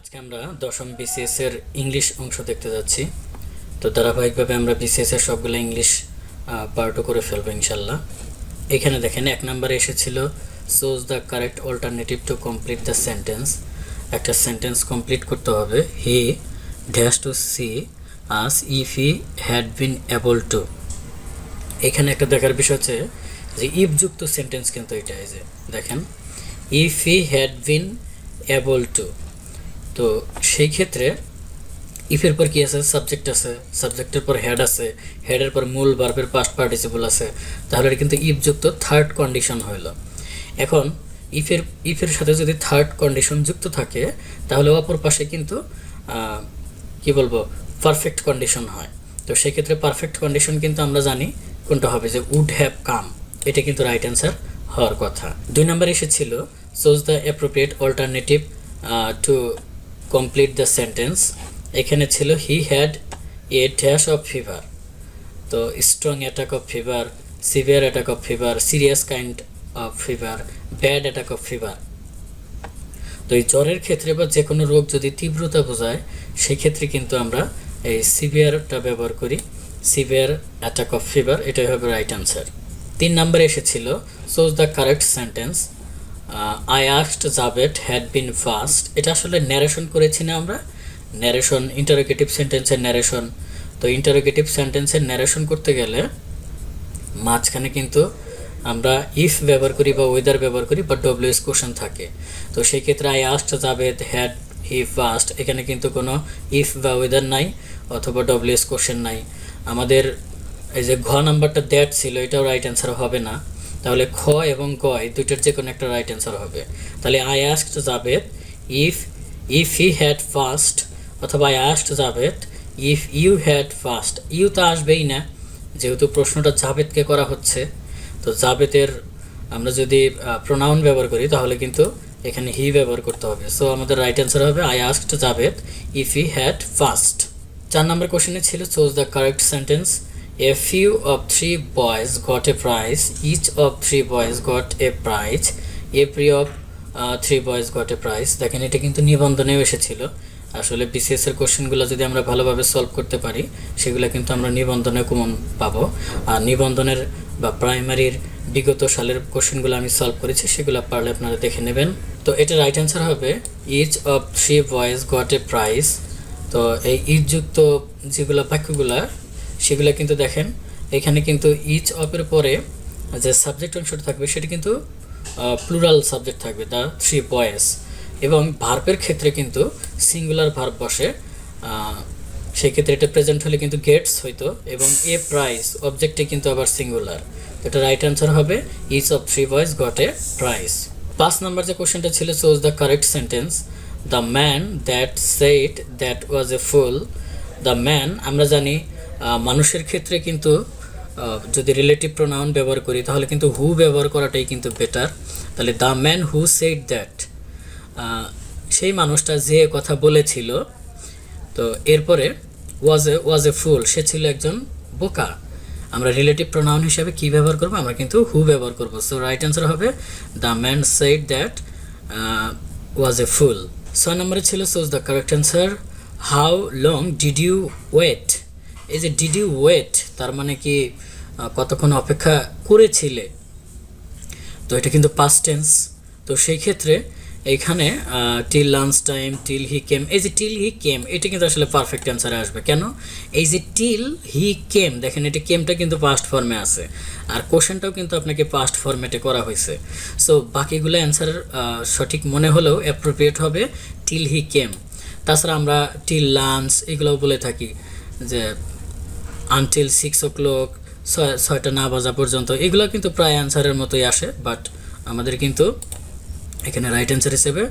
আজকে আমরা দশম বিসিএস এর ইংলিশ অংশ দেখতে যাচ্ছি। তো ধারাবাহিকভাবে আমরা বিসিএস এর সবগুলো ইংলিশ পার্টও করে ফেলব ইনশাল্লাহ। এখানে দেখেন, এক নম্বরে এসেছিল choose the correct alternative to complete the sentence একটা সেন্টেন্স কমপ্লিট করতে হবে। He dash to see us if he had been able to এখানে একটা দেখার বিষয় হচ্ছে যে ইফ যুক্ত সেন্টেন্স কিন্তু এটা, এই যে, দেখেন if he had been able to তো সেই ক্ষেত্রে ইফের পর কি আছে? সাবজেক্ট আছে। সাবজেক্টের পর হেড আছে। হেডের পর মূল বার্বের পাস্ট পার্টিসিপল আছে। তাহলে কিন্তু ইফ যুক্ত থার্ড কন্ডিশন হইল। এখন ইফের ইফের সাথে যদি থার্ড কন্ডিশন যুক্ত থাকে, তাহলে অপর পাশে কিন্তু কি বলব পারফেক্ট কন্ডিশন হয়। তো সেই ক্ষেত্রে পারফেক্ট কন্ডিশন কিন্তু আমরা জানি কোনটা হবে, যে উড হ্যাভ কাম এটা কিন্তু রাইট অ্যান্সার হওয়ার কথা। দুই নম্বর এসেছিল choose the appropriate alternative to complete the sentence এখানে ছিল he had a dash of fever তো strong attack of fever severe attack of fever serious kind of fever bad attack of fever তো এই জ্বরের ক্ষেত্রে বা যে কোনো রোগ যদি তীব্রতা বোঝায় সেই ক্ষেত্রে কিন্তু আমরা এই সিভিয়ারটা ব্যবহার করি। সিভিয়ার অ্যাটাক অফ ফিভার এটাই হবে রাইট অ্যান্সার তিন নম্বরে এসেছিল choose the correct sentence I asked Javed had been fast এটা আসলে ন্যারেশন করেছি না আমরা। ন্যারেশন ইন্টারোগেটিভ সেন্টেন্সের ন্যারেশন তো ইন্টারোগেটিভ সেন্টেন্সের ন্যারেশন করতে গেলে মাঝখানে কিন্তু আমরা ইফ ব্যবহার করি বা ওয়েদার ব্যবহার করি বা ডব্লিউএস কোশ্চেন থাকে। তো সেই ক্ষেত্রে I asked Javed had he fast এখানে কিন্তু কোনো ইফ বা ওয়েদার নাই অথবা ডব্লিউএস কোশ্চেন নাই। আমাদের এই যে ঘ নাম্বারটা দ্যাট ছিল, এটাও রাইট অ্যান্সার হবে না। তাহলে খ এবং গ এই দুইটার যে কোনো একটা রাইট অ্যান্সার হবে। তাহলে I asked Javed if if he had fast অথবা I asked Javed if you had fast you তো আসবেই না, যেহেতু প্রশ্নটা জাবেদকে করা হচ্ছে। তো জাবেদের আমরা যদি প্রোনাউন ব্যবহার করি, তাহলে কিন্তু এখানে হি ব্যবহার করতে হবে। সো আমাদের রাইট অ্যান্সার হবে I asked Javed if he had fast চার নম্বর কোশ্চেনে ছিল choose the correct sentence a few of three boys got a prize each of three boys got a prize every of three boys got a prize দেখেন, এটা কিন্তু নিবন্ধনেও এসেছিল। আসলে BCS এর কোশ্চেনগুলো যদি আমরা ভালোভাবে সলভ করতে পারি, সেগুলো কিন্তু আমরা নিবন্ধনে কমন পাবো। আর নিবন্ধনের বা প্রাইমারির বিগত সালের কোশ্চেনগুলো আমি সলভ করেছি, সেগুলো পারলে আপনারা দেখে নেবেন। তো এটা রাইট অ্যান্সার হবে each of three boys got a prize তো এই ইচ যুক্ত যেগুলো বাক্যগুলো সেগুলো কিন্তু দেখেন। এখানে কিন্তু ইচ অফের পরে যে সাবজেক্ট অংশটা থাকবে সেটা কিন্তু প্লুরাল সাবজেক্ট থাকবে দ্য থ্রি বয়েজ এবং ভার্বের ক্ষেত্রে কিন্তু সিঙ্গুলার ভার্ব বসে আহ, সেই ক্ষেত্রে এটা প্রেজেন্ট হলে কিন্তু গেটস হইতো এবং এ প্রাইস অবজেক্টে কিন্তু আবার সিঙ্গুলার এটা রাইট অ্যান্সার হবে each of three boys got a prize পাঁচ নাম্বার যে কোশ্চেনটা ছিল choose the correct sentence the man that said that was a fool the man আমরা জানি মানুষের ক্ষেত্রে কিন্তু যদি রিলেটিভ প্রোনাউন ব্যবহার করি, তাহলে কিন্তু হু ব্যবহার করাটাই কিন্তু বেটার তাহলে the man who said that সেই মানুষটা যে কথা বলেছিল, তো এরপরে ওয়াজ এ ওয়াজ এ ফুল সে ছিল একজন বোকা। আমরা রিলেটিভ প্রোনাউন হিসাবে কি ব্যবহার করব? আমরা কিন্তু হু ব্যবহার করব। সো রাইট অ্যান্সার হবে the man said that was a fool ছয় নম্বরে ছিল choose the correct answer how long did you wait এই যে ডিড ওয়েট তার মানে কি কতক্ষণ অপেক্ষা করেছিলে? তো এটা কিন্তু পাস্ট টেন্স তো সেই ক্ষেত্রে এইখানে till lunch time till he came এই যে টিল হি কেম এটা কিন্তু আসলে পারফেক্ট অ্যান্সারে আসবে। কেন? এই যে টিল হি কেম দেখেন এটা কেমটা কিন্তু পাস্ট ফর্মে আছে। আর কোশ্চেনটাও কিন্তু আপনাকে পাস্ট ফর্মেটে করা হয়েছে। সো বাকিগুলো অ্যান্সার সঠিক মনে হলেও অ্যাপ্রোপ্রিয়েট হবে টিল হি কেম তাছাড়া আমরা টিল লাঞ্চ এগুলোও বলে থাকি যে আনটিল সিক্স ও ক্লক ছয়টা না বাজা পর্যন্ত। এগুলো কিন্তু প্রায় অ্যান্সারের মতোই আসে বাট আমাদের কিন্তু এখানে রাইট অ্যান্সার হিসেবে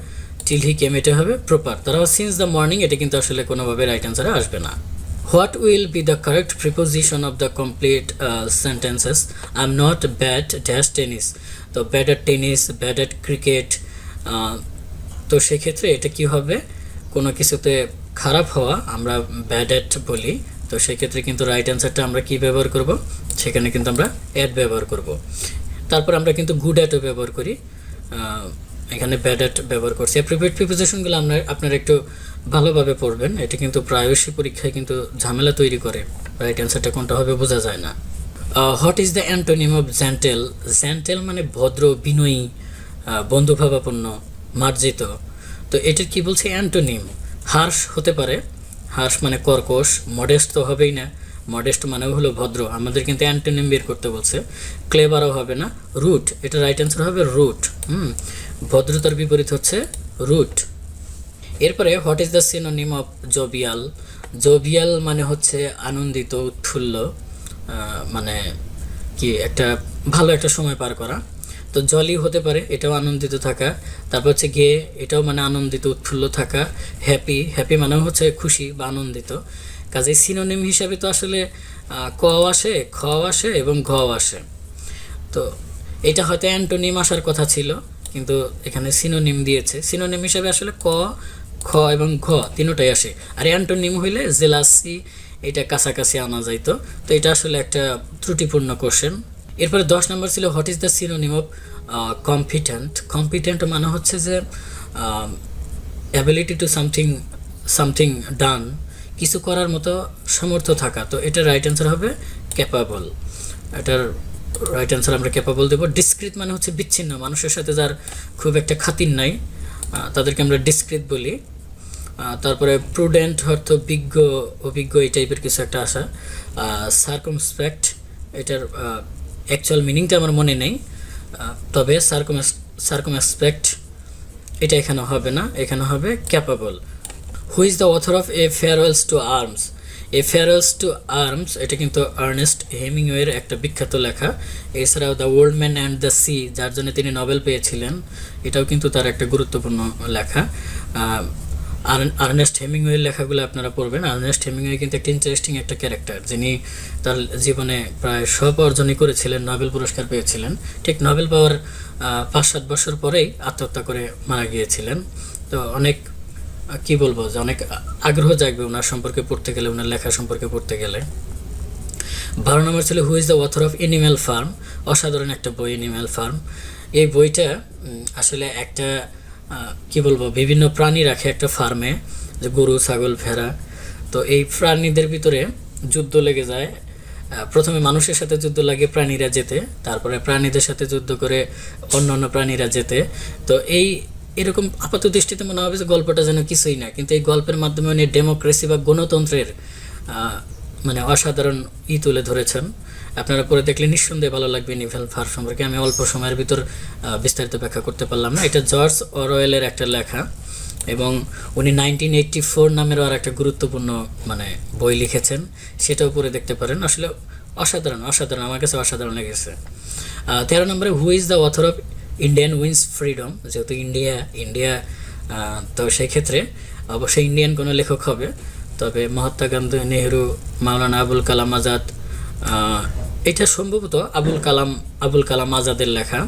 টিল হি কেম এটা হবে প্রপার তারাও সিন্স দ্য মর্নিং এটা কিন্তু আসলে কোনোভাবে রাইট অ্যান্সারে আসবে না। What will be the correct preposition of the complete sentences I am not bad dash tennis তো bad at tennis bad at cricket তো সেক্ষেত্রে এটা কি হবে? কোনো কিছুতে খারাপ হওয়া, আমরা ব্যাড অ্যাট বলি। তো সেক্ষেত্রে কিন্তু রাইট অ্যান্সারটা আমরা কি ব্যবহার করব? সেখানে কিন্তু আমরা অ্যাড ব্যবহার করব। তারপর আমরা কিন্তু গুড অ্যাটও ব্যবহার করি। এখানে ব্যাড অ্যাট ব্যবহার করছি। অ্যাপ্রোপ্রিয়েট প্রিপোজিশনগুলো আপনার, আপনারা একটু ভালোভাবে পড়বেন। এটা কিন্তু প্রায়শই পরীক্ষায় কিন্তু ঝামেলা তৈরি করে। রাইট অ্যান্সারটা কোনটা হবে বোঝা যায় না। What is the antonym of gentle gentle মানে ভদ্র, বিনয়ী বন্ধুভাবাপন্ন, মার্জিত। তো এটার কি বলছে? অ্যান্টোনিম হার্শ হতে পারে। হার্শ মানে কর্কশ মডেস্ট তো হবেই না। মডেস্ট মানে হলো ভদ্র, আমাদের কিন্তু অ্যান্টোনিম বের করতে বলছে। ক্লেবারও হবে না রুট এটা রাইট অ্যান্সার হবে রুট হুম। ভদ্রতার বিপরীত হচ্ছে রুট এরপরে what is the synonym of jovial jovial মানে হচ্ছে আনন্দিত, উৎফুল্ল মানে কি, একটা ভালো একটা সময় পার করা। তো জলি হতে পারে, এটাও আনন্দিত থাকা। তারপর হচ্ছে গে এটাও মানে আনন্দিত, উৎফুল্ল থাকা হ্যাপি হ্যাপি মানে হচ্ছে খুশি বা আনন্দিত। কাজে সিনোনিম হিসাবে তো আসলে ক আসে খ আসে এবং ঘ আসে। তো এটা হয়তো অ্যান্টোনিম আসার কথা ছিল, কিন্তু এখানে সিনোনিম দিয়েছে। সিনোনিম হিসাবে আসলে ক, খ এবং ঘ তিনোটাই আসে। আর অ্যান্টোনিম হইলে জেলাসি, এটা কাছাকাছি আনা যাইতো। তো এটা আসলে একটা ত্রুটিপূর্ণ কোশ্চেন এরপরে দশ নম্বর ছিল what is the synonym of competent competent মানে হচ্ছে যে ability to something something done কিছু করার মতো সামর্থ্য থাকা। তো এটা রাইট অ্যান্সার হবে ক্যাপাবল এটার রাইট অ্যান্সার আমরা ক্যাপাবল দেবো। ডিসক্রিট মানে হচ্ছে বিচ্ছিন্ন। মানুষের সাথে যার খুব একটা খাতির নাই তাদেরকে আমরা ডিসক্রিট বলি। তারপরে প্রুডেন্ট অর্থ বিজ্ঞ, অভিজ্ঞ এই টাইপের কিছু একটা আসা। সার্কমস্পেক্ট এটার অ্যাকচুয়াল মিনিংটা আমার মনে নেই। তবে সার্কম সার্কমস্পেক্ট এটা এখানে হবে না, এখানে হবে capable who is the author of a farewells to arms a farewells to arms এটা কিন্তু আর্নেস্ট হেমিংওয়ের একটা বিখ্যাত লেখা। এছাড়াও the old man and the sea যার জন্য তিনি নোবেল পেয়েছিলেন, এটাও কিন্তু তার একটা গুরুত্বপূর্ণ লেখা। আর্নেস্ট হেমিংওয়ের লেখাগুলো আপনারা পড়বেন। আর্নেস্ট হেমিংওয়ে কিন্তু একটা ইন্টারেস্টিং একটা ক্যারেক্টার যিনি তার জীবনে প্রায় সব অর্জনই করেছিলেন নোবেল পুরস্কার পেয়েছিলেন। ঠিক নোবেল পাওয়ার পাঁচ সাত বছর পরেই আত্মহত্যা করে মারা গিয়েছিলেন। তো অনেক কি বলব যে অনেক আগ্রহ জাগবে ওনার সম্পর্কে পড়তে গেলে, ওনার লেখা সম্পর্কে পড়তে গেলে। বারো নম্বর ছিল who is the author of animal farm অসাধারণ একটা বই এনিম্যাল ফার্ম এই বইটা আসলে একটা কি বলব, বিভিন্ন প্রাণী রাখে একটা ফার্মে যে গরু, ছাগল, ভেড়া। তো এই প্রাণীদের ভিতরে যুদ্ধ লেগে যায়। প্রথমে মানুষের সাথে যুদ্ধ লাগে প্রাণীরা যেতে, তারপরে প্রাণীদের সাথে যুদ্ধ করে অন্য অন্য প্রাণীরা যেতে। তো এই এরকম আপাত দৃষ্টিতে মনে হবে যে গল্পটা যেন কিছুই না, কিন্তু এই গল্পের মাধ্যমে উনি ডেমোক্রেসি বা গণতন্ত্রের মানে অসাধারণ ই তুলে ধরেছেন। আপনারা পরে দেখলে নিঃসন্দেহে ভালো লাগবে নিভেল ফার সম্পর্কে। আমি অল্প সময়ের ভিতর বিস্তারিত ব্যাখ্যা করতে পারলাম না। এটা জর্জ অরওয়েলের একটা লেখা এবং উনি নাইনটিন এইটটি ফোর নামেরও আর একটা গুরুত্বপূর্ণ মানে বই লিখেছেন। সেটাও পরে দেখতে পারেন। আসলে অসাধারণ অসাধারণ, আমার কাছে অসাধারণ লেগেছে। তেরো নম্বরে who is the author of Indian wins freedom যেহেতু ইন্ডিয়া ইন্ডিয়া তো সেই ক্ষেত্রে অবশ্যই ইন্ডিয়ান কোনো লেখক হবে। তবে মহাত্মা গান্ধী, নেহরু, মাওলানা আবুল কালাম আজাদ এটা সম্ভবত আবুল কালাম আবুল কালাম আজাদের লেখা।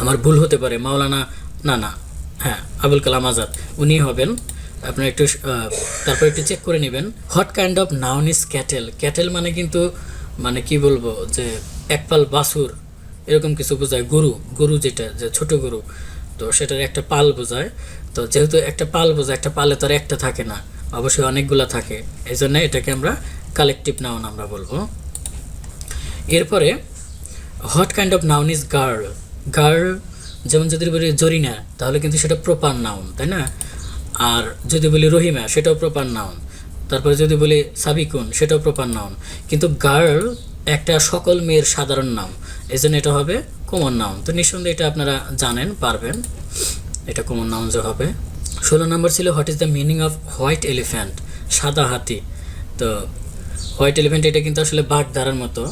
আমার ভুল হতে পারে, মাওলানা, না না হ্যাঁ আবুল কালাম আজাদ, উনি হবেন। আপনার একটু তারপর একটু চেক করে নেবেন। What kind of noun is cattle cattle মানে কিন্তু মানে কি বলব, যে একপাল বাছুর, এরকম কিছু বোঝায়, গরু গরু যেটা, যে ছোট গরু, তো সেটার একটা পাল বোঝায়। তো যেহেতু একটা পাল বোঝায়, একটা পালে তো আর একটা থাকে না, অবশ্যই অনেকগুলা থাকে এই জন্য এটাকে আমরা কালেকটিভ নাউন আমরা বলব। এরপরে what kind of noun is girl girl যেমন যদি বলি জরিনা, তাহলে কিন্তু সেটা প্রপার নাউন তাই না? আর যদি বলি রহিমা, সেটাও প্রপার নাউন তারপরে যদি বলি সাবিকুন, সেটাও প্রপার নাউন কিন্তু গার্ল একটা সকল মেয়ের সাধারণ নাম এই জন্য এটা হবে কমন নাউন তো নিঃসন্দেহে এটা আপনারা জানেন, পারবেন, এটা কমন নাউন যে হবে। ষোলো নম্বর ছিল what is the meaning of white elephant সাদা হাতি। তো হোয়াইট এলিফ্যান্ট এটা কিন্তু আসলে বাঘ ধারার মতো।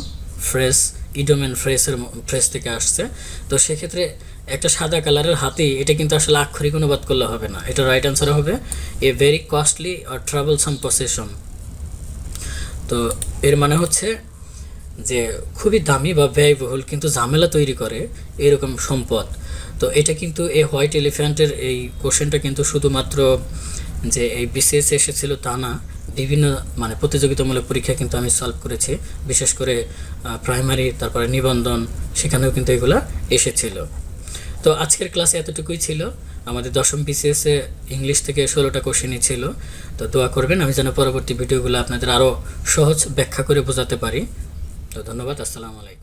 ফ্রেশ ইডোমেন ফ্রেশের ফ্রেশ থেকে আসছে। তো সেক্ষেত্রে একটা সাদা কালারের হাতি, এটা কিন্তু আসলে আক্ষরিক অনুবাদ করলে হবে না। এটা রাইট অ্যান্সার হবে। A very costly or troublesome possession তো এর মানে হচ্ছে যে খুবই দামি বা ব্যয়বহুল, কিন্তু ঝামেলা তৈরি করে এরকম সম্পদ। তো এটা কিন্তু এই হোয়াইট এলিফ্যান্টের এই কোশ্চেনটা কিন্তু শুধুমাত্র যে এই বিসিএস এসেছিল তা না বিভিন্ন মানে প্রতিযোগিতামূলক পরীক্ষা কিন্তু আমি সলভ করেছি। বিশেষ করে প্রাইমারি তারপরে নিবন্ধন, সেখানেও কিন্তু এগুলো এসেছিল। তো আজকের ক্লাসে এতটুকুই ছিল। আমাদের দশম বিসিএস এ ইংলিশ থেকে ষোলোটা কোশ্চেনই ছিল। তো দোয়া করবেন, আমি যেন পরবর্তী ভিডিওগুলো আপনাদের আরও সহজ ব্যাখ্যা করে বোঝাতে পারি। তো ধন্যবাদ, আসসালামু আলাইকুম।